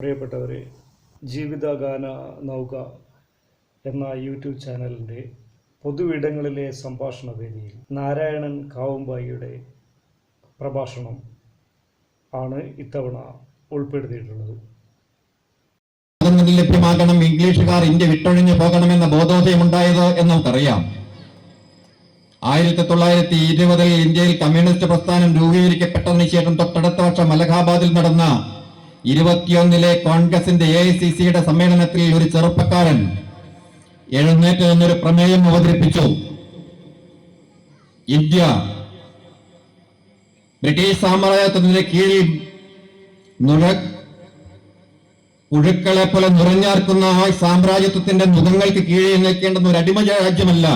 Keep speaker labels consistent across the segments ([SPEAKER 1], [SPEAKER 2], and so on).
[SPEAKER 1] പ്രിയപ്പെട്ടവരെ ജീവിതഗാന നൗക എന്ന യൂട്യൂബ് ചാനലിന്റെ പൊതുവിടങ്ങളിലെ സംഭാഷണ വേദിയിൽ നാരായണൻ കാവുംബായിയുടെ പ്രഭാഷണം ആണ് ഇത്തവണ ഉൾപ്പെടുത്തിയിട്ടുള്ളത്.
[SPEAKER 2] ലഭ്യമാകണം ഇംഗ്ലീഷുകാർ ഇന്ത്യ വിട്ടൊഴിഞ്ഞു പോകണമെന്ന ബോധോദയമുണ്ടായത് എന്ന് നമുക്കറിയാം ആയിരത്തി തൊള്ളായിരത്തി ഇരുപതിൽ ഇന്ത്യയിൽ കമ്മ്യൂണിസ്റ്റ് പ്രസ്ഥാനം രൂപീകരിക്കപ്പെട്ടതിന് ശേഷം തൊട്ടടുത്ത വർഷം അലഹാബാദിൽ നടന്ന ഇരുപത്തിയൊന്നിലെ കോൺഗ്രസിന്റെ എ ഐ സി സമ്മേളനത്തിൽ ഒരു ചെറുപ്പക്കാരൻ എഴുന്നേറ്റ് നിന്നൊരു പ്രമേയം അവതരിപ്പിച്ചു. ഇന്ത്യ ബ്രിട്ടീഷ് സാമ്രാജ്യത്തിന്റെ കീഴിൽ പുഴുക്കളെ പോലെ നുറഞ്ഞാർക്കുന്ന ആ സാമ്രാജ്യത്വത്തിന്റെ മുഖങ്ങൾക്ക് കീഴിൽ നിൽക്കേണ്ടുന്ന ഒരു അടിമ രാജ്യമല്ല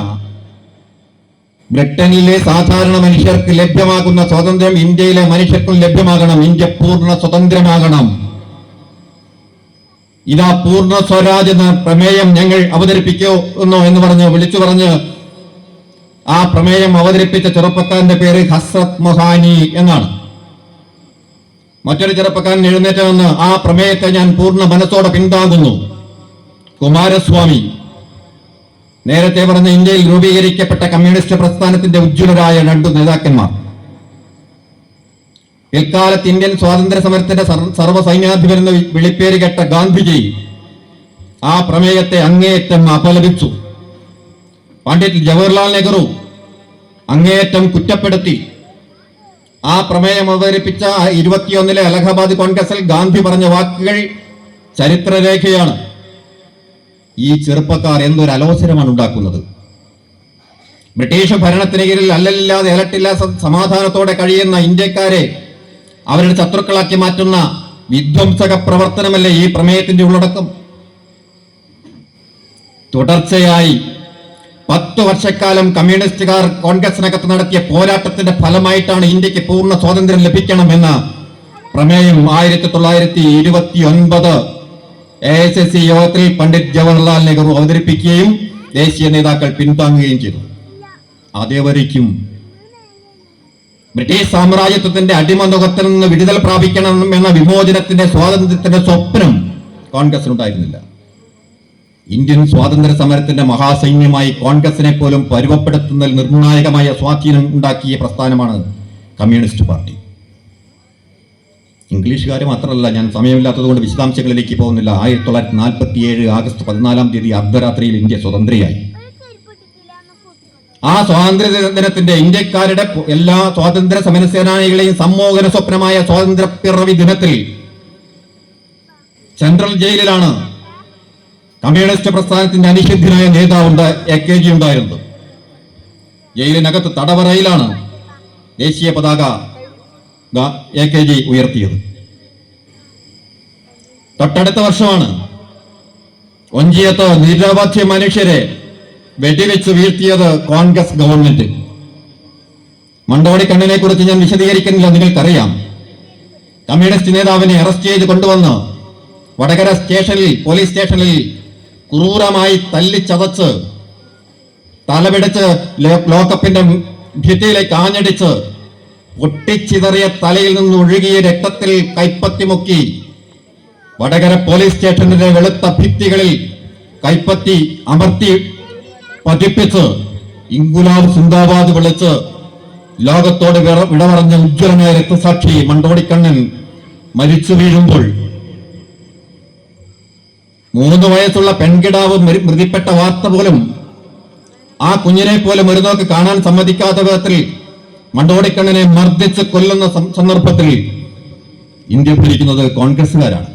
[SPEAKER 2] ബ്രിട്ടനിലെ സാധാരണ മനുഷ്യർക്ക് ലഭ്യമാകുന്ന സ്വാതന്ത്ര്യം ഇന്ത്യയിലെ മനുഷ്യർക്കും ലഭ്യമാകണം. ഇന്ത്യ പൂർണ സ്വതന്ത്രമാകണം. ഇതാ പൂർണ സ്വരാജ് എന്ന പ്രമേയം ഞങ്ങൾ അവതരിപ്പിക്കുന്നു എന്ന് പറഞ്ഞ് വിളിച്ചു പറഞ്ഞ് ആ പ്രമേയം അവതരിപ്പിച്ച ചെറുപ്പക്കാരന്റെ പേര് ഹസ്രത് മൊഹാനി എന്നാണ്. മറ്റൊരു ചെറുപ്പക്കാരൻ എഴുന്നേറ്റ് ആ പ്രമേയത്തെ ഞാൻ പൂർണ മനസ്സോടെ പിന്താങ്ങുന്നു. കുമാരസ്വാമി. നേരത്തെ പറഞ്ഞ ഇന്ത്യയിൽ രൂപീകരിക്കപ്പെട്ട കമ്മ്യൂണിസ്റ്റ് പ്രസ്ഥാനത്തിന്റെ ഉജ്ജ്വലരായ രണ്ടു നേതാക്കന്മാർ. പിൽക്കാലത്ത് ഇന്ത്യൻ സ്വാതന്ത്ര്യ സമരത്തിന്റെ സർ- സർവ സൈന്യാധിപരെന്ന് വിളിപ്പേര് കേട്ട ഗാന്ധിജി ആ പ്രമേയത്തെ അങ്ങേയറ്റം അപലപിച്ചു. പണ്ഡിറ്റ് ജവഹർലാൽ നെഹ്റു അങ്ങേയറ്റം കുറ്റപ്പെടുത്തി. ആ പ്രമേയം അവതരിപ്പിച്ച ഇരുപത്തിയൊന്നിലെ അലഹബാദ് കോൺഗ്രസിൽ ഗാന്ധി പറഞ്ഞ വാക്കുകൾ ചരിത്രരേഖയാണ്. ഈ ചെറുപ്പക്കാർ എന്തൊരു അലോസരമാണ് ഉണ്ടാക്കുന്നത്? ബ്രിട്ടീഷ് ഭരണത്തിന് കീഴിൽ അല്ലല്ലാതെ ഇലട്ടില്ല സമാധാനത്തോടെ കഴിയുന്ന ഇന്ത്യക്കാരെ അവരുടെ ശത്രുക്കളാക്കി മാറ്റുന്ന വിധ്വംസക പ്രവർത്തനമല്ലേ ഈ പ്രമേയത്തിന്റെ ഉള്ളടക്കം? തുടർച്ചയായി പത്ത് വർഷക്കാലം കമ്മ്യൂണിസ്റ്റുകാർ കോൺഗ്രസിനകത്ത് നടത്തിയ പോരാട്ടത്തിന്റെ ഫലമായിട്ടാണ് ഇന്ത്യയ്ക്ക് പൂർണ സ്വാതന്ത്ര്യം ലഭിക്കണമെന്ന പ്രമേയം ആയിരത്തി തൊള്ളായിരത്തി ഇരുപത്തി ഒൻപത് എ എസ് എസ് സി യോഗത്തിൽ പണ്ഡിറ്റ് ജവഹർലാൽ നെഹ്റു അവതരിപ്പിക്കുകയും ദേശീയ നേതാക്കൾ പിന്താങ്ങുകയും ചെയ്തു. അതേവരയ്ക്കും ബ്രിട്ടീഷ് സാമ്രാജ്യത്വത്തിന്റെ അടിമനുഖത്തിൽ നിന്ന് വിടുതൽ പ്രാപിക്കണം എന്ന വിമോചനത്തിന്റെ സ്വാതന്ത്ര്യത്തിന്റെ സ്വപ്നം കോൺഗ്രസിനുണ്ടായിരുന്നില്ല. ഇന്ത്യൻ സ്വാതന്ത്ര്യ സമരത്തിന്റെ മഹാസൈന്യമായി കോൺഗ്രസിനെ പോലും പരുവപ്പെടുത്തുന്നതിൽ നിർണായകമായ സ്വാധീനം ഉണ്ടാക്കിയ പ്രസ്ഥാനമാണ് കമ്മ്യൂണിസ്റ്റ് പാർട്ടി. ഇംഗ്ലീഷുകാർ മാത്രമല്ല ഞാൻ സമയമില്ലാത്തതുകൊണ്ട് വിശദാംശങ്ങളിലേക്ക് പോകുന്നില്ല. ആയിരത്തി തൊള്ളായിരത്തി നാൽപ്പത്തി ഏഴ് ആഗസ്റ്റ് പതിനാലാം തീയതി അർദ്ധരാത്രിയിൽ ഇന്ത്യ സ്വതന്ത്രയായി. ആ സ്വാതന്ത്ര്യ ദിനത്തിന്റെ ഇന്ത്യക്കാരുടെ എല്ലാ സ്വാതന്ത്ര്യ സമര സേനാനികളെയും സമ്മോഹന സ്വപ്നമായ സ്വാതന്ത്ര്യ പിറവി ദിനത്തിൽ സെൻട്രൽ ജയിലിലാണ് കമ്മ്യൂണിസ്റ്റ് പ്രസ്ഥാനത്തിന്റെ അനിഷിദ്ധനായ നേതാവുണ്ട് എ കെ ജി ഉണ്ടായിരുന്നു ജയിലിനകത്ത് തടവറയിലാണ് ദേശീയ പതാക എ കെ ജി ഉയർത്തിയത്. തൊട്ടടുത്ത വർഷമാണ് ഒഞ്ചിയത്ത് നിരവധി മനുഷ്യരെ വെടിവെച്ച് വീഴ്ത്തിയത് കോൺഗ്രസ് ഗവൺമെന്റ്. മണ്ടോടിക്കണ്ണിനെ കുറിച്ച് ഞാൻ വിശദീകരിക്കുന്നില്ല നിങ്ങൾക്കറിയാം. കമ്മ്യൂണിസ്റ്റ് നേതാവിനെ അറസ്റ്റ് ചെയ്ത് കൊണ്ടുവന്ന് വടകര സ്റ്റേഷനിൽ പോലീസ് സ്റ്റേഷനിൽ ക്രൂരമായി തല്ലിച്ചതച്ച് തലപിടിച്ച് ലോക്കപ്പിന്റെ ഭിത്തിയിലേക്ക് ആഞ്ഞടിച്ച് പൊട്ടിച്ചിതറിയ തലയിൽ നിന്ന് ഒഴുകിയ രക്തത്തിൽ കൈപ്പത്തി മുക്കി വടകര പോലീസ് സ്റ്റേഷനിലെ വെളുത്ത ഭിത്തികളിൽ കൈപ്പത്തി അമർത്തി പതിപ്പിച്ച് ഇംഗുലാർ സിന്ദാബാദ് വിളിച്ച് ലോകത്തോട് വിട പറഞ്ഞ ഉജ്ജ്വലമായ രക്തസാക്ഷി മണ്ടോടിക്കണ്ണൻ മരിച്ചു വീഴുമ്പോൾ മൂന്ന് വയസ്സുള്ള പെൺകിടാവ് മൃതിപ്പെട്ട വാർത്ത പോലും ആ കുഞ്ഞിനെ പോലും ഒരു നോക്ക് കാണാൻ സമ്മതിക്കാത്ത വിധത്തിൽ മണ്ടോടിക്കണ്ണനെ മർദ്ദിച്ച് കൊല്ലുന്ന സന്ദർഭത്തിൽ ഇന്ത്യ ഭരിക്കുന്നത് കോൺഗ്രസുകാരാണ്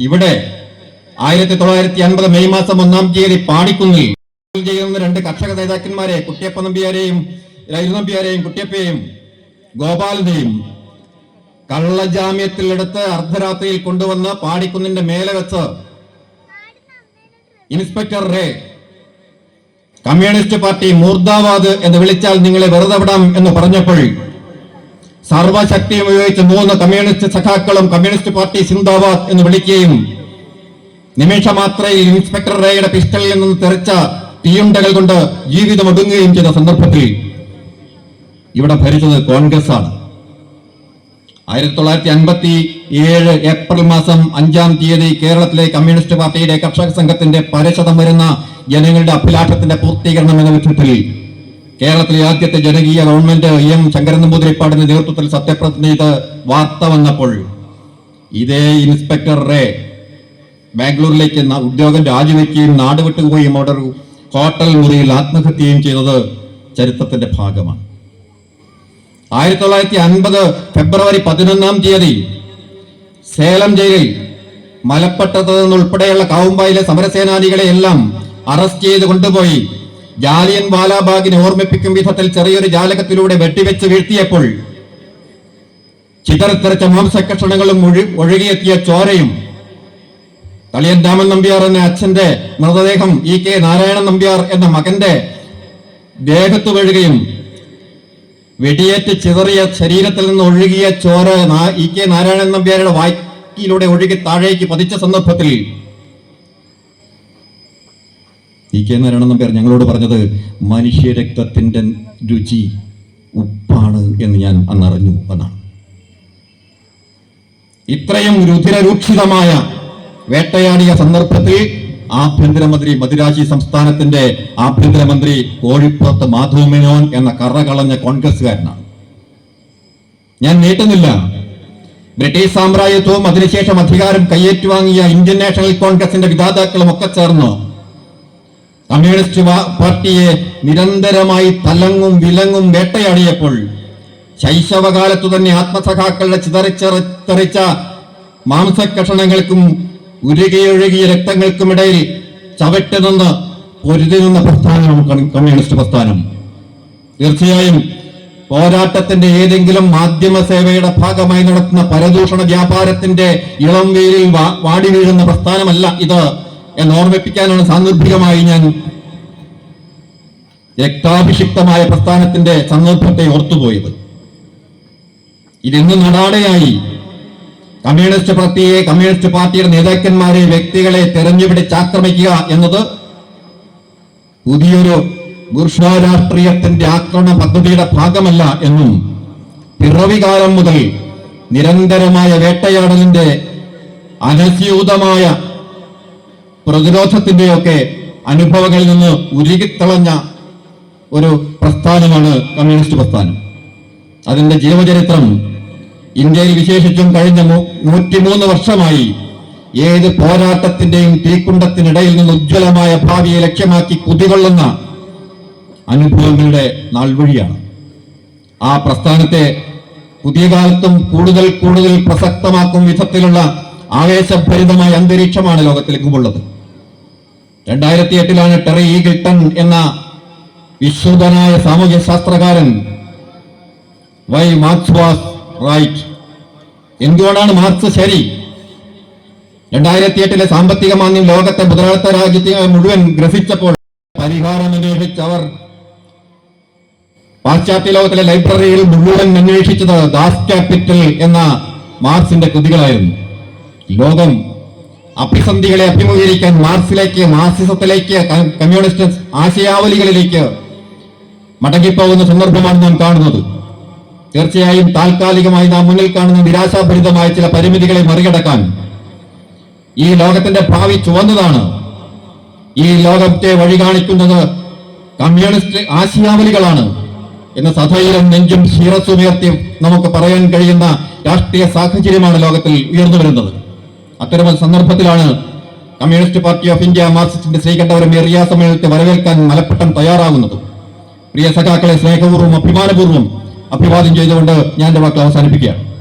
[SPEAKER 2] ഇവിടെ ആയിരത്തി തൊള്ളായിരത്തി അൻപത് മെയ് മാസം ഒന്നാം തീയതി പാടിക്കുന്നിൽ ചെയ്യുന്ന രണ്ട് കർഷക നേതാക്കന്മാരെ കുട്ടിയപ്പ നമ്പിയാരെയും രൈതു നമ്പിയാരെയും കുട്ടിയപ്പയെയും ഗോപാലിനെയും കള്ളജാമ്യത്തിലെടുത്ത് അർദ്ധരാത്രിയിൽ കൊണ്ടുവന്ന് പാടിക്കുന്നിന്റെ മേലെ വെച്ച് ഇൻസ്പെക്ടർ റേ കമ്മ്യൂണിസ്റ്റ് പാർട്ടി മൂർദാവാദ് എന്ന് വിളിച്ചാൽ നിങ്ങളെ വെറുതെ വിടാം എന്ന് പറഞ്ഞപ്പോൾ സർവശക്തിയും ഉപയോഗിച്ച് മൂന്ന് കമ്മ്യൂണിസ്റ്റ് സഖാക്കളും കമ്മ്യൂണിസ്റ്റ് പാർട്ടി സിന്ദാബാദ് എന്ന് വിളിക്കുകയും നിമിഷമാത്രയിൽ ഇൻസ്പെക്ടർ റേയുടെ പിസ്റ്റളിൽ നിന്ന് തെറിച്ച തീയുണ്ടകൾ കൊണ്ട് ജീവിതം ഒടുങ്ങുകയും ചെയ്ത സന്ദർഭത്തിൽ ഇവിടെ ഭരിച്ചത് കോൺഗ്രസ് ആണ് ആയിരത്തി തൊള്ളായിരത്തി അൻപത്തി ഏഴ് ഏപ്രിൽ മാസം അഞ്ചാം തീയതി കേരളത്തിലെ കമ്മ്യൂണിസ്റ്റ് പാർട്ടിയുടെ കർഷക സംഘത്തിന്റെ പരശതം വരുന്ന ജനങ്ങളുടെ അഭിലാഷത്തിന്റെ പൂർത്തീകരണം എന്ന ലക്ഷ്യത്തിൽ കേരളത്തിലെ ആദ്യത്തെ ജനകീയ ഗവൺമെന്റ് എം ശങ്കരൻ നമ്പൂതിരിപ്പാടിന്റെ നേതൃത്വത്തിൽ സത്യപ്രതിജ്ഞ ചെയ്ത് വാർത്ത വന്നപ്പോൾ ഇതേ ഇൻസ്പെക്ടർ റേ ബാംഗ്ലൂരിലേക്ക് ഉദ്യോഗം രാജിവെക്കുകയും നാടുവിട്ടുപോയും അവിടെ ഹോട്ടൽ മുറിയിൽ ആത്മഹത്യയും ചെയ്തത് ചരിത്രത്തിന്റെ ഭാഗമാണ്. ആയിരത്തി തൊള്ളായിരത്തി അൻപത് ഫെബ്രുവരി പതിനൊന്നാം തീയതി സേലം ജയിലിൽ മലപ്പട്ടത്ത് നിന്നുൾപ്പെടെയുള്ള കാവുമ്പായിലെ സമരസേനാനികളെ എല്ലാം അറസ്റ്റ് ചെയ്ത് കൊണ്ടുപോയി. ജാലിയൻ വാലാബാഗിനെ ഓർമ്മിപ്പിക്കും വിധത്തിൽ ചെറിയൊരു ജാലകത്തിലൂടെ വെട്ടിവെച്ച് വീഴ്ത്തിയപ്പോൾ ചിതറിത്തെറിച്ച മാംസകഷണങ്ങളും ഒഴു- ഒഴുകിയെത്തിയ ചോരയും തളിയൻ രാമൻ നമ്പ്യാർ എന്ന അച്ഛന്റെ മൃതദേഹം ഇ കെ നാരായണൻ നമ്പ്യാർ എന്ന മകന്റെ ദേഹത്തു വീഴുകയും വെടിയേറ്റ് ചിതറിയ ശരീരത്തിൽ നിന്ന് ഒഴുകിയ ചോര ഇ കെ നാരായണൻ നമ്പ്യാരുടെ വായ്ക്കിലൂടെ ഒഴുകി താഴേക്ക് പതിച്ച സന്ദർഭത്തിൽ ഇ കെ നാരായണൻ നമ്പ്യാർ ഞങ്ങളോട് പറഞ്ഞത് മനുഷ്യരക്തത്തിന്റെ രുചി ഉപ്പാണ് എന്ന് ഞാൻ അന്നറിഞ്ഞു എന്നാണ്. ഇത്രയും രുധിരരൂക്ഷിതമായ വേട്ടയാടിയ സന്ദർഭത്തിൽ ആഭ്യന്തരമന്ത്രി മദിരാശി സംസ്ഥാനത്തിന്റെ ആഭ്യന്തരമന്ത്രി കോഴിപ്പുറത്ത് മാധവ് മേനോൻ എന്ന കറകളഞ്ഞ കോൺഗ്രസ്സുകാരനാണ്. ഞാൻ നീട്ടുന്നില്ല. ബ്രിട്ടീഷ് സാമ്രാജ്യത്വവും അതിനുശേഷം അധികാരം കയ്യേറ്റുവാങ്ങിയ ഇന്ത്യൻ നാഷണൽ കോൺഗ്രസിന്റെ വിധാതാക്കളും ഒക്കെ ചേർന്ന് കമ്മ്യൂണിസ്റ്റ് പാർട്ടിയെ നിരന്തരമായി തലങ്ങും വിലങ്ങും വേട്ടയാടിയപ്പോൾ ശൈശവകാലത്തു തന്നെ ആത്മസഖാക്കളുടെ ചിതറിച്ചെറിച്ച മാംസക്കഷണങ്ങൾക്കും ഉരുകിയൊഴുകിയ രക്തങ്ങൾക്കുമിടയിൽ ചവറ്റ് നിന്ന് പൊരുതി നിന്ന പ്രസ്ഥാനമാണ് കമ്മ്യൂണിസ്റ്റ് പ്രസ്ഥാനം. തീർച്ചയായും പോരാട്ടത്തിന്റെ ഏതെങ്കിലും മാധ്യമ സേവയുടെ ഭാഗമായി നടത്തുന്ന പരദൂഷണ വ്യാപാരത്തിന്റെ ഇളം വെയിലിൽ വാടി വീഴുന്ന പ്രസ്ഥാനമല്ല ഇത് എന്ന് ഓർമ്മിപ്പിക്കാനാണ് സാന്ദർഭികമായി ഞാൻ രക്താഭിഷിക്തമായ പ്രസ്ഥാനത്തിന്റെ സന്ദർഭത്തെ ഓർത്തുപോയത്. ഇതിന്ന് നടാടെയായി കമ്മ്യൂണിസ്റ്റ് പാർട്ടിയെ കമ്മ്യൂണിസ്റ്റ് പാർട്ടിയുടെ നേതാക്കന്മാരെ വ്യക്തികളെ തെരഞ്ഞുപിടിച്ചാക്രമിക്കുക എന്നത് പുതിയൊരു ഗുർഷാരാഷ്ട്രീയത്തിന്റെ ആക്രമണ പദ്ധതിയുടെ ഭാഗമല്ല എന്നും പിറവികാലം മുതൽ നിരന്തരമായ വേട്ടയാടലിന്റെ അനസ്യൂതമായ പ്രതിരോധത്തിന്റെയൊക്കെ അനുഭവങ്ങളിൽ നിന്ന് ഉരുകിത്തളഞ്ഞ ഒരു പ്രസ്ഥാനമാണ് കമ്മ്യൂണിസ്റ്റ് പ്രസ്ഥാനം. അതിന്റെ ജീവചരിത്രം ഇന്ത്യയിൽ വിശേഷിച്ചും കഴിഞ്ഞ നൂറ്റിമൂന്ന് വർഷമായി ഏത് പോരാട്ടത്തിന്റെയും തീക്കുണ്ടത്തിനിടയിൽ നിന്ന് ഉജ്ജ്വലമായ ഭാവിയെ ലക്ഷ്യമാക്കി കുതികൊള്ളുന്ന അനുഭവങ്ങളുടെ നാൾവഴിയാണ്. ആ പ്രസ്ഥാനത്തെ പുതിയ കാലത്തും കൂടുതൽ കൂടുതൽ പ്രസക്തമാക്കും വിധത്തിലുള്ള ആവേശഭരിതമായ അന്തരീക്ഷമാണ് ലോകത്തിലേക്കുമുള്ളത് രണ്ടായിരത്തി എട്ടിലാണ് ടെറി ഈഗിൾട്ടൺ എന്ന വിശ്രുതനായ സാമൂഹ്യ ശാസ്ത്രകാരൻ വൈ മാർക്സ് വാസ് റൈറ്റ് എന്തുകൊണ്ടാണ് മാർക്സ് ശരി? രണ്ടായിരത്തി എട്ടിലെ സാമ്പത്തിക മാന്ദ്യം ലോകത്തെ മുതലാളിത്ത രാജ്യത്തെ മുഴുവൻ ഗ്രസിച്ചപ്പോൾ പരിഹാരം അന്വേഷിച്ചവർ പാശ്ചാത്യ ലോകത്തിലെ ലൈബ്രറിയിൽ മുഴുവൻ അന്വേഷിച്ചത് ദാസ് ക്യാപിറ്റൽ എന്ന മാർക്സിന്റെ കൃതികളായിരുന്നു. ലോകം അഭിസന്ധികളെ അഭിമുഖീകരിക്കാൻ മാർക്സിലേക്ക് മാർസിസത്തിലേക്ക് കമ്മ്യൂണിസ്റ്റ് ആശയാവലികളിലേക്ക് മടങ്ങിപ്പോകുന്ന സന്ദർഭമാണ് നാം കാണുന്നത്. തീർച്ചയായും താൽക്കാലികമായി നാം മുന്നിൽ കാണുന്ന നിരാശാഭരിതമായ ചില പരിമിതികളെ മറികടക്കാൻ ഈ ലോകത്തിന്റെ ഭാവി ചുവന്നതാണ്. ഈ ലോകത്തെ വഴി കാണിക്കുന്നത് കമ്മ്യൂണിസ്റ്റ് ആശയാവലികളാണ് എന്ന് സധൈര്യം നെഞ്ചും ശിരസുയർത്തി നമുക്ക് പറയാൻ കഴിയുന്ന രാഷ്ട്രീയ സാഹചര്യമാണ് ലോകത്തിൽ ഉയർന്നു വരുന്നത്. അത്തരമൊരു സന്ദർഭത്തിലാണ് കമ്മ്യൂണിസ്റ്റ് പാർട്ടി ഓഫ് ഇന്ത്യ മാർക്സിസ്റ്റിന്റെ ശ്രീകണ്ഠപുരം ഏറിയ സമ്മേളനത്തെ വരവേൽക്കാൻ മലപ്പട്ടം തയ്യാറാകുന്നത്. പ്രിയ സഖാക്കളെ സ്നേഹപൂർവം അഭിമാനപൂർവം അഭിവാദ്യം ചെയ്തുകൊണ്ട് ഞാൻ എന്റെ വാക്ക് അവസാനിപ്പിക്കുകയാണ്.